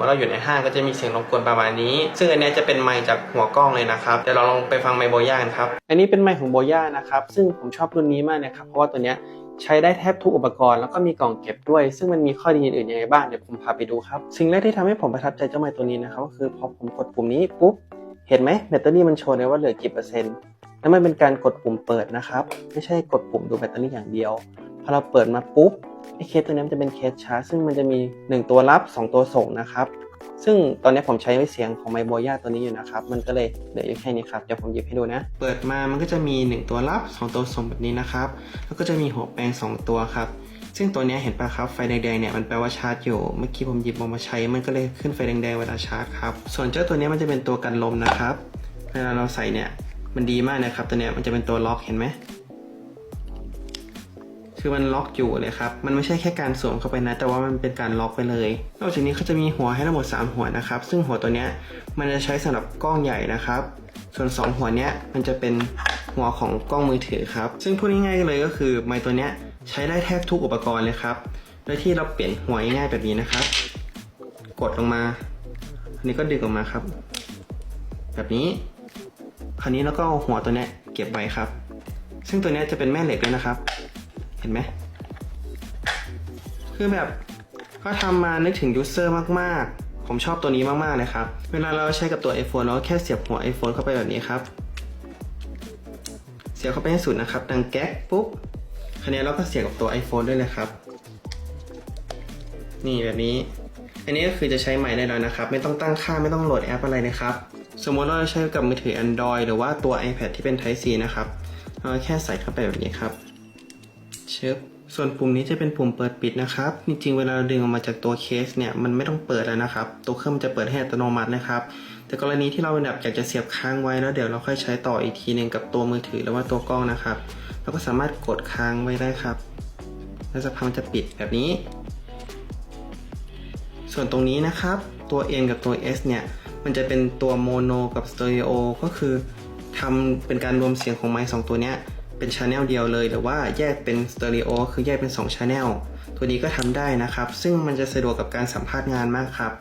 มื่อเราอยู่ในห้างก็จะมีเสียงรบกวนประมาณนี้ ซึ่งอันนี้จะเป็นไมค์จากหัวกล้องเลยนะครับเดี๋ยวเราลองไปฟังไมค์โบย่ากันครับ อันนี้เป็นไมค์ของโบย่านะครับซึ่งผมชอบรุ่นนี้มากนะครับเพราะว่าตัวเนี้ยใช้ได้แทบทุกอุปกรณ์แล้วก็มีกล่องเก็บด้วย ซึ่งมันมีข้อดีอื่นๆยังไงบ้างเดี๋ยวผมพาไปดูครับ สิ่งแรกที่ทำให้ผมประทับใจเจ้าไมค์ตัวนี้นะครับก็คือพอผมกดปุ่มนี้ปุ๊บเห็นไหมแบตเตอรี่มันโชว์เลยว่าเหลือกี่เปอร์เซ็นต์แล้วมันเป็นการกดปุ่มเปิดนะครับ ไม่ใช่กดปุ่มดูแบตเตอรี่อย่างเดียว พอเราเปิดมาปุ๊บ เคสตัวนี้มันจะเป็นเคสชาร์จซึ่งมันจะมี 1 ตัวรับ 2 ตัวส่งนะครับ ซึ่งตอนนี้ผมใช้เสียงของไมโบย่าตัวนี้อยู่นะครับ มันก็เลยเหลืออยู่แค่นี้ครับเดี๋ยวผมหยิบให้ดูนะ เปิดมามันก็จะมี 1 ตัวรับ 2 ตัวส่งแบบนี้นะครับ แล้วก็จะมีหัวแปลง 2 ตัวครับซึ่งตัวนี้เห็นปะครับไฟแดงๆเนี่ยมันแปลว่าชาร์จอยู่ เมื่อกี้ผมหยิบออกมาใช้ มันก็เลยขึ้นไฟแดงๆเวลาชาร์จครับ ส่วนเจ้าตัวนี้มันจะเป็นตัวกันลมนะครับ เวลาเราใส่เนี่ยมันดีมากนะครับตัวนี้มันจะเป็นตัวล็อกเห็นไหม คือมันล็อกอยู่เลยครับ มันไม่ใช่แค่การสวมเข้าไปนะ แต่ว่ามันเป็นการล็อกไปเลย นอกจากนี้เขาจะมีหัวให้ทั้งหมด 3 หัวนะครับ ซึ่งหัวตัวเนี้ยมันจะใช้สำหรับกล้องใหญ่นะครับ ส่วน 2 หัวเนี้ยมันจะเป็นหัวของกล้องมือถือครับ ซึ่งพูดง่ายๆเลยก็คือไมค์ตัวเนี้ยใช้ได้แทบทุกอุปกรณ์เลยครับ โดยที่เราเปลี่ยนหัวง่ายๆแบบนี้นะครับ กดลงมา อันนี้ก็ดึงออกมาครับ แบบนี้ คราวนี้เราก็เอาหัวตัวเนี้ยเก็บไว้ครับ ซึ่งตัวเนี้ยจะเป็นแม่เหล็กด้วยนะครับ เห็นไหม คือแบบก็ทำมานึกถึงยูเซอร์มาก ๆ ผมชอบตัวนี้มากๆเลยครับ เวลาเราใช้กับตัว iPhone เราแค่เสียบหัว iPhone เข้าไปแบบนี้ครับ เสียบเข้าไปให้สุดนะครับ ดังแก๊กปุ๊บคราวนี้เราก็เสียบกับตัว iPhone ด้วยเลยครับ นี่แบบนี้ อันนี้ก็คือจะใช้ใหม่ได้แล้วนะครับ ไม่ต้องตั้งค่าไม่ต้องโหลดแอปอะไรนะครับ สมมติเราใช้กับมือถือ Android หรือว่าตัว iPad ที่เป็น Type C นะครับเราแค่ใส่เข้าไปแบบนี้ครับ ชึบส่วนปุ่มนี้จะเป็นปุ่มเปิดปิดนะครับ จริงๆ เวลาเราดึงออกมาจากตัวเคสเนี่ยมันไม่ต้องเปิดแล้วนะครับ ตัวเครื่องมันจะเปิดให้อัตโนมัตินะครับ แต่กรณีที่เราแบบอยากจะเสียบค้างไว้แล้วเดี๋ยวเราค่อยใช้ต่ออีกทีหนึ่งกับตัวมือถือหรือว่าตัวกล้องนะครับ เราก็สามารถกดค้างไว้ได้ครับ แล้วสักพักมันจะปิดแบบนี้ ส่วนตรงนี้นะครับ ตัว N กับตัว S เนี่ยมันจะเป็นตัวโมโนกับสเตอริโอก็คือทำเป็นการรวมเสียงของไมค์สองตัวเนี้ย เป็นช n แนลเดียวเลย หรือว่าแยกเป็นสเตอริโอคือแยกเป็น2ช n แนลตัวนี้ก็ทำได้นะครับ ซึ่งมันจะสะดวกกับการสัมภาษณ์งานมากครับ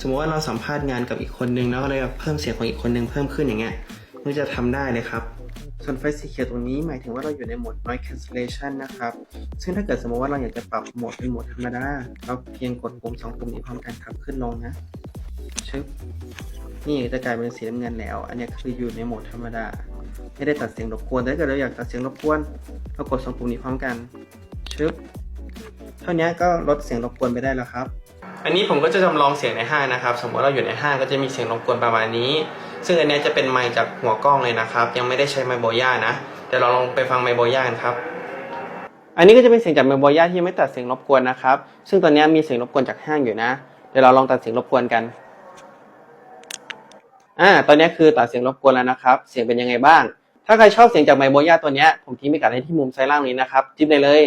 สมมติว่าเราสัมภาษณ์งานกับอีกคนนึงแล้วก็เลยเพิ่มเสียงของอีกคนนึงเพิ่มขึ้นอย่างเงี้ยมันจะทำได้เลยครับส่วนไฟสีเขียวตรงนี้หมายถึงว่าเราอยู่ในโหมด noise cancellation นะครับ ซึ่งถ้าเกิดสมมติว่าเราอยากจะปรับโหมดเป็นโหมดธรรมดา เราเพียงกดปุ่มสองปุ่มนี้พร้อมกันครับขึ้นลงนะ ชึบ นี่จะกลายเป็นสีน้ำเงินแล้ว อันนี้คืออยู่ในโหมดธรรมดา ไม่ได้ตัดเสียงรบกวนแต่ถ้าเกิดเราอยากตัดเสียงรบกวนเรากดสองปุ่มนี้พร้อมกันชึบเท่านี้ก็ลดเสียงรบกวนไปได้แล้วครับ อันนี้ผมก็จะจำลองเสียงในห้างนะครับ สมมติเราอยู่ในห้างก็จะมีเสียงรบกวนประมาณนี้ ซึ่งอันเนี้ยจะเป็นไมค์จากหัวกล้องเลยนะครับ ยังไม่ได้ใช้ไมค์โบย่านะเดี๋ยวเราลองไปฟังไมค์โบย่ากันครับ อันนี้ก็จะเป็นเสียงจากไมค์โบย่าที่ยังไม่ตัดเสียงรบกวนนะครับ ซึ่งตอนนี้มีเสียงรบกวนจากห้างอยู่นะ เดี๋ยวเราลองตัดเสียงรบกวนกัน อ่า ตอนนี้คือตัดเสียงรบกวนแล้วนะครับ เสียงเป็นยังไงบ้าง ถ้าใครชอบเสียงจากไมค์โบย่าตัวนี้ผมทิ้งไปกัดให้ที่มุมซ้ายล่างนี้นะครับ จิ้มได้เลย